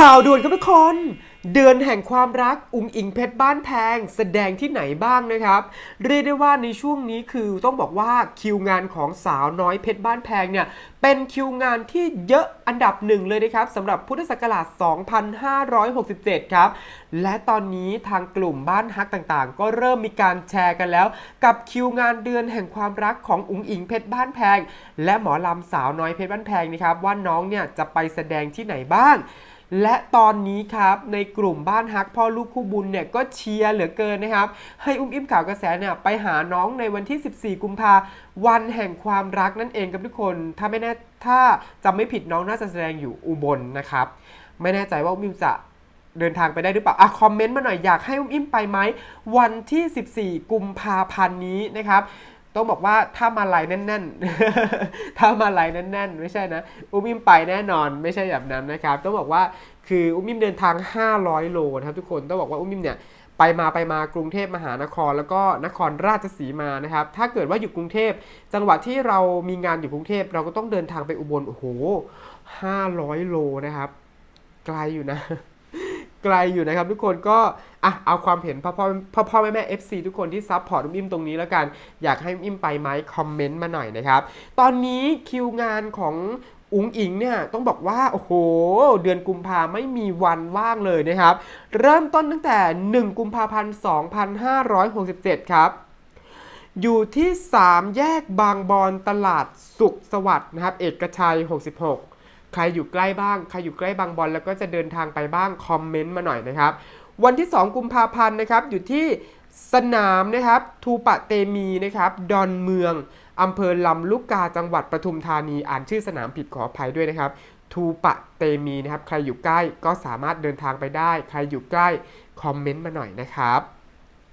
ข่าวด่วนครับทุกคน เดือนแห่งความรักอุงอิงเพชรบ้านแพง แสดงที่ไหนบ้างนะครับ เรียกได้ว่าในช่วงนี้คือต้องบอกว่าคิวงานของสาวน้อยเพชรบ้านแพงเนี่ยเป็นคิวงานที่เยอะอันดับหนึ่งเลยนะครับสำหรับพุทธศักราช 2567 ครับ และตอนนี้ทางกลุ่มบ้านฮักต่างๆ ก็เริ่มมีการแชร์กันแล้ว กับคิวงานเดือนแห่งความรักของอุงอิงเพชรบ้านแพง และหมอลำสาวน้อยเพชรบ้านแพงนะครับว่าน้องเนี่ยจะไปแสดงที่ไหนบ้าง และตอนนี้ครับในกลุ่มบ้านฮักพ่อลูกคู่บุญเนี่ยก็เชียร์เหลือเกินนะครับ ให้อุ้มอิ่มข่าวกระแสเนี่ยไปหาน้องในวันที่ 14 กุมภาวันแห่งความรักนั่นเองครับทุกคน ถ้าไม่แน่ถ้าจำไม่ผิดน้องน่าจะแสดงอยู่อุบลนะครับ ไม่แน่ใจว่าอุ้มอิ่มจะเดินทางไปได้หรือเปล่า อะ คอมเมนต์มาหน่อยอยากให้อุ้มอิ่มไปไหม วันที่ 14 กุมภาพันธ์นี้นะครับ ต้องบอกว่าถ้ามาลายแน่นๆ ถ้ามาลายแน่น ๆ ไม่ใช่นะ อุ้มอิมไปแน่นอนไม่ใช่แบบนั้นนะครับ ต้องบอกว่าคืออุ้มอิมเดินทาง 500 โลนะครับทุกคน ต้องบอกว่าอุ้มอิมเนี่ยไปมาไปมากรุงเทพมหานคร แล้วก็นครราชสีมานะครับ ถ้าเกิดว่าอยู่กรุงเทพ จังหวัดที่เรามีงานอยู่กรุงเทพ เราก็ต้องเดินทางไปอุบล โอ้โห 500 โลนะครับ ไกลอยู่นะ ไกลอยู่นะครับทุกคนก็อะเอาความเห็นพ่อพ่อพ่อพ่อแม่แม่ FC ทุกคนที่ซับพอร์ตอุ้มอิ่มตรงนี้แล้วกัน อยากให้อุ้มอิ่มไปไหมคอมเมนต์มาหน่อยนะครับ ตอนนี้คิวงานของอุ๋งอิงเนี่ยต้องบอกว่า โอ้โห เดือนกุมภาไม่มีวันว่างเลยนะครับ เริ่มต้นตั้งแต่ 1 กุมภาพันธ์ 2567 ครับ อยู่ที่ 3 แยกบางบอนตลาดสุขสวัสดิ์นะครับ เอกชัย 66 ใครอยู่ใกล้บ้าง ใครอยู่ใกล้บางบอนแล้วก็จะเดินทางไปบ้างคอมเมนต์มาหน่อยนะครับ วันที่ 2 กุมภาพันธ์นะครับอยู่ที่สนามนะครับทูปะเตมีนะครับดอนเมืองอำเภอลำลูกกาจังหวัดปทุมธานีอ่านชื่อสนามผิดขออภัยด้วยนะครับทูปะเตมีนะครับ ใครอยู่ใกล้ก็สามารถเดินทางไปได้ ใครอยู่ใกล้คอมเมนต์มาหน่อยนะครับ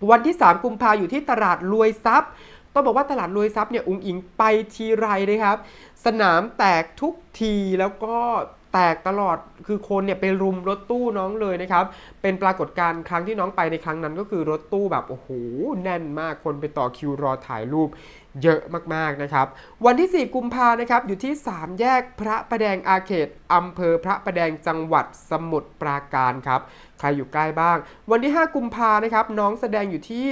วันที่ 3 กุมภาอยู่ที่ตลาดรวยทรัพย์ ต้องบอกว่าตลาดรวยทรัพย์เนี่ยอุงอิงไปทีไรนะครับ สนามแตกทุกทีแล้วก็แตกตลอดคือคนเนี่ยไปรุมรถตู้น้องเลยนะครับ เป็นปรากฏการณ์ครั้งที่น้องไปในครั้งนั้นก็คือรถตู้แบบโอ้โหแน่นมากคนไปต่อคิวรอถ่ายรูปเยอะมากๆนะครับ วันที่ 4 กุมภานะครับ อยู่ที่ 3 แยกพระประแดงอาเขตอำเภอพระประแดงจังหวัดสมุทรปราการครับ ใครอยู่ใกล้บ้าง วันที่ 5 กุมภานะครับ น้องแสดงอยู่ที่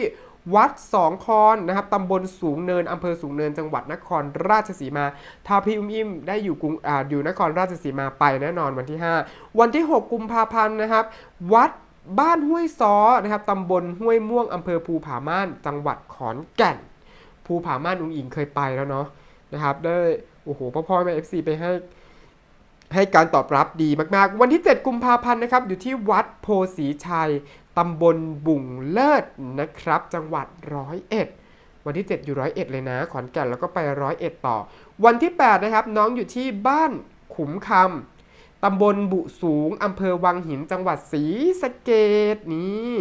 วัดสองคอนนะครับตำบลสูงเนิน อำเภอสูงเนิน จังหวัดนครราชสีมา ถ้าพี่อุ้มอิ่มได้อยู่กรุงออยู่นครราชสีมาไปแน่นอนวันที่ 5 วันที่ 6 กุมภาพันธ์นะครับ วัดบ้านห้วยซ้อนะครับตำบลห้วยม่วง อำเภอภูผาม่าน จังหวัดขอนแก่น ภูผาม่านอุงอิงเคยไปแล้วเนาะนะครับ ได้ โอ้โห พ่อพ่อแม่เอฟซีไปให้ให้การตอบรับดีมากๆ วันที่ 7 กุมภาพันธ์นะครับ อยู่ที่วัดโพสีชัย ตำบลบุ่งเลิศนะครับ จังหวัดร้อยเอ็ดวันที่ 7 อยู่ร้อยเอ็ดเลยนะ ขอนแก่นแล้วก็ไปร้อยเอ็ดต่อ วันที่ 8 นะครับ น้องอยู่ที่บ้านขุมคำตำบลบุสูงอำเภอวังหินจังหวัดศรีสะเกดนี่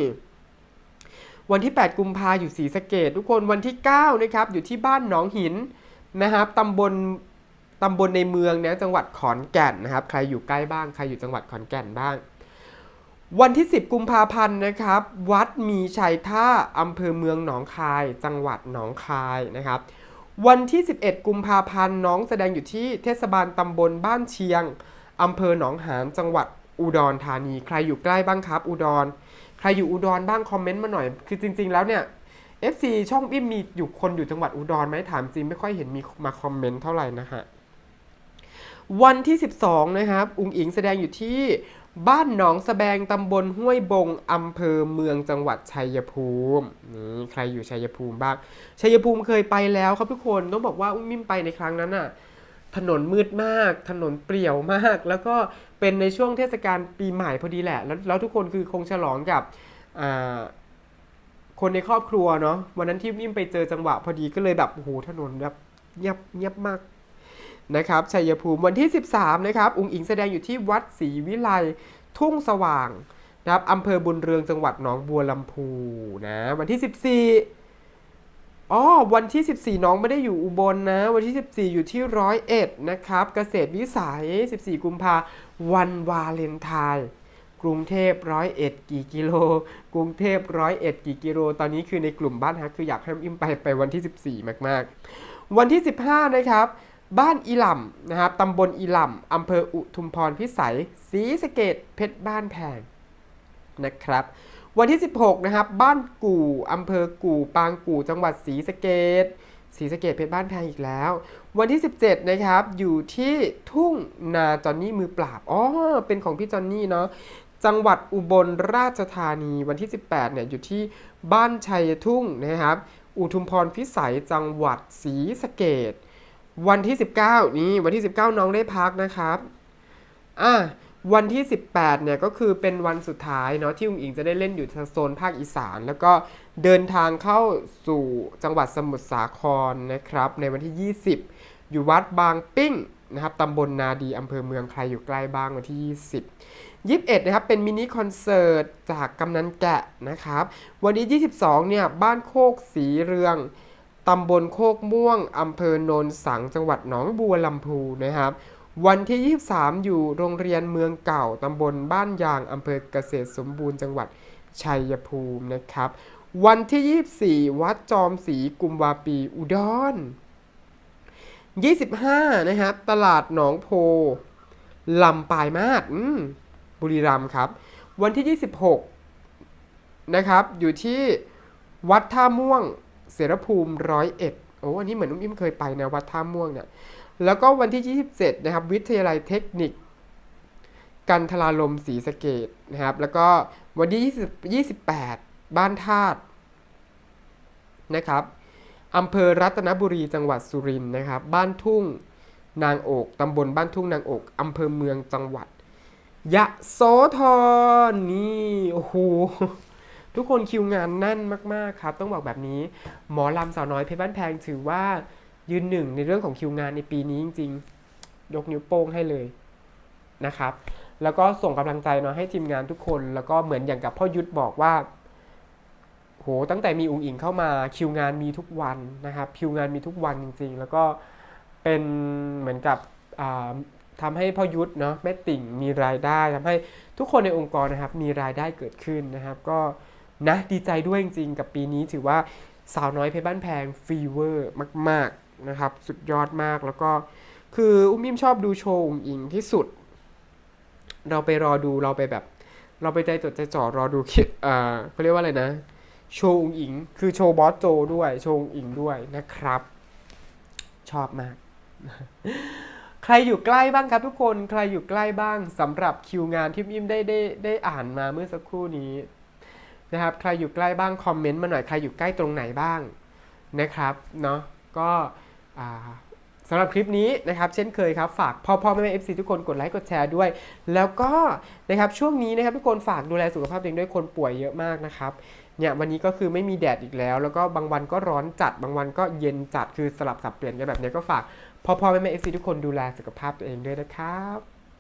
วันที่ 8 กุมภาอยู่ศรีสะเกดทุกคนวันที่ 9 นะครับ อยู่ที่บ้านหนองหินนะครับตำบลตำบลในเมืองนะจังหวัดขอนแก่นนะครับ ใครอยู่ใกล้บ้าง ใครอยู่จังหวัดขอนแก่นบ้าง วันที่ 10 กุมภาพันธ์นะครับ วัดมีชัยท่าอำเภอเมืองหนองคาย จังหวัดหนองคายนะครับ วันที่ 11 กุมภาพันธ์น้องแสดงอยู่ที่เทศบาลตำบลบ้านเชียงอำเภอหนองหานจังหวัดอุดรธานี ใครอยู่ใกล้บ้างครับ อุดร ใครอยู่อุดรบ้างคอมเมนต์มาหน่อย คือจริง ๆ แล้วเนี่ย FC ช่องอิมมีอยู่คนอยู่จังหวัดอุดรไหมถามจริงไม่ค่อยเห็นมีมาคอมเมนต์เท่าไหร่นะฮะวันที่ 12 นะครับ อุงอิงแสดงอยู่ที่ บ้านหนองสแบงตำบลห้วยบงอำเภอเมืองจังหวัดชัยภูมินี่ใครอยู่ชัยภูมิบ้างชัยภูมิเคยไปแล้วครับทุกคนต้องบอกว่าอุ้มมิ่มไปในครั้งนั้นน่ะถนนมืดมาก ถนนเปรี่ยวมาก แล้วก็เป็นในช่วงเทศกาลปีใหม่พอดีแหละ แล้วแล้วทุกคนคือคงฉลองกับคนในครอบครัวเนาะวันนั้นที่มิ่มไปเจอจังหวะพอดีก็เลยแบบโอ้โหถนนแบบเงียบเงียบมาก นะครับชัยภูมิวันที่ 13 นะครับอุ๋งอิงแสดงอยู่ที่วัดศรีวิไลทุ่งสว่างนะครับอำเภอบุญเรืองจังหวัดหนองบัวลำพูนะวันที่ 14อ๋อวันที่ 14 น้องไม่ได้อยู่อุบลนะ วันที่ 14 อยู่ที่ร้อยเอ็ดนะครับ เกษตรวิสัย 14 กุมภาวันวาเลนไทน์กรุงเทพร้อยเอ็ดกี่กิโล กรุงเทพร้อยเอ็ดกี่กิโล ตอนนี้คือในกลุ่มบ้านฮักคืออยากให้อิมไปไปวันที่ 14 มาก ๆ วันที่ 15 นะครับ บ้านอีหล่ำนะครับตำบลอีหล่ำอำเภออุทุมพรพิสัยศรีสะเกดเพชรบ้านแพงนะครับ วันที่ 16 นะครับ บ้านกู่อำเภอกู่ปางกู่จังหวัดศรีสะเกดศรีสะเกดเพชรบ้านแพงอีกแล้ว วันที่ 17 นะครับ อยู่ที่ทุ่งนาจอนนี่มือปราบอ๋อเป็นของพี่จอนนี่เนาะจังหวัดอุบลราชธานีวันที่ 18 เนี่ยอยู่ที่บ้านชัยทุ่งนะครับ อุทุมพรพิสัยจังหวัดศรีสะเกด วันที่ 19 นี่วันที่ 19 น้องได้พักนะครับอะวันที่ 18 เนี่ยก็คือเป็นวันสุดท้ายเนาะที่อุ๋งอิงจะได้เล่นอยู่ทางโซนภาคอีสาน แล้วก็เดินทางเข้าสู่จังหวัดสมุทรสาครนะครับ ในวันที่ 20 อยู่วัดบางปิ้งนะครับตำบลนาดีอำเภอเมืองใครอยู่ใกล้บ้างวันที่ 20 21 นะครับ เป็นมินิคอนเสิร์ตจากกำนันแกะนะครับ วันที่ 22 เนี่ย บ้านโคกสีเรือง ตำบลโคกม่วงอำเภอโนนสังจังหวัดหนองบัวลำพูนะครับ วันที่ 23 อยู่โรงเรียนเมืองเก่าตำบลบ้านยางอำเภอเกษตรสมบูรณ์จังหวัดชัยภูมินะครับ วันที่ 24 วัดจอมศรีกุมวาปีอุดร 25 นะครับ ตลาดหนองโพลำปายมาศบุรีรัมย์ครับ วันที่ 26 นะครับ อยู่ที่วัดท่าม่วง เสรภูมิร้อยเอ็ดโอ้อันนี้เหมือนนุ่มอิ่มเคยไปนะวัดท่าม่วงเนี่ย แล้วก็วันที่ 27 นะครับ วิทยาลัยเทคนิค กันทลาลมศรีสะเกดนะครับ แล้วก็วันที่ 20 28 บ้านธาตุนะครับอำเภอรัตนบุรีจังหวัดสุรินทร์นะครับ บ้านทุ่งนางโอกตำบลบ้านทุ่งนางโอกอำเภอเมืองจังหวัด ยะโสธรนี่โอ้โห ทุกคนคิวงานแน่นมากๆครับ ต้องบอกแบบนี้ หมอลำสาวน้อยเพชรบ้านแพงถือว่ายืนหนึ่งในเรื่องของคิวงานในปีนี้จริงๆ ยกนิ้วโป้งให้เลยนะครับ แล้วก็ส่งกำลังใจเนาะให้ทีมงานทุกคน แล้วก็เหมือนอย่างกับพ่อยุทธบอกว่า โห ตั้งแต่มีอุงอิงเข้ามาคิวงานมีทุกวันนะครับคิวงานมีทุกวันจริง ๆ แล้วก็เป็นเหมือนกับอ่าทำให้พ่อยุทธเนาะแม่ติ่งมีรายได้ทำให้ทุกคนในองค์กรนะครับมีรายได้เกิดขึ้นนะครับ ก็ นะดีใจด้วยจริงๆ กับปีนี้ถือว่าสาวน้อยเพชรบ้านแพงฟีเวอร์มาก ๆ นะครับ สุดยอดมากแล้วก็คืออุ้มอิมชอบดูโชว์อุงอิงที่สุด เราไปรอดูเราไปแบบ เราไปใจจดใจจ่อรอดูคลิปอ่าเขาเรียกว่าอะไรนะ โชว์อุงอิง คือโชว์บอสโจด้วย โชว์อุงอิงด้วยนะครับ ชอบมาก ใครอยู่ใกล้บ้างครับทุกคนใครอยู่ใกล้บ้างสำหรับคิวงานที่อิมได้ได้ได้อ่านมาเมื่อสักครู่นี้ นะครับ ใครอยู่ใกล้บ้างคอมเมนต์มาหน่อย ใครอยู่ใกล้ตรงไหนบ้างนะครับเนาะก็สำหรับคลิปนี้นะครับเช่นเคยครับ ฝากพ่อพ่อแม่แม่เอฟซีทุกคนกดไลค์กดแชร์ด้วย แล้วก็นะครับช่วงนี้นะครับทุกคนฝากดูแลสุขภาพตัวเองด้วยคนป่วยเยอะมากนะครับเนี่ยวันนี้ก็คือไม่มีแดดอีกแล้ว แล้วก็บางวันก็ร้อนจัดบางวันก็เย็นจัดคือสลับสับเปลี่ยนกันแบบนี้ก็ฝากพ่อพ่อแม่แม่เอฟซีทุกคนดูแลสุขภาพตัวเองด้วยนะครับ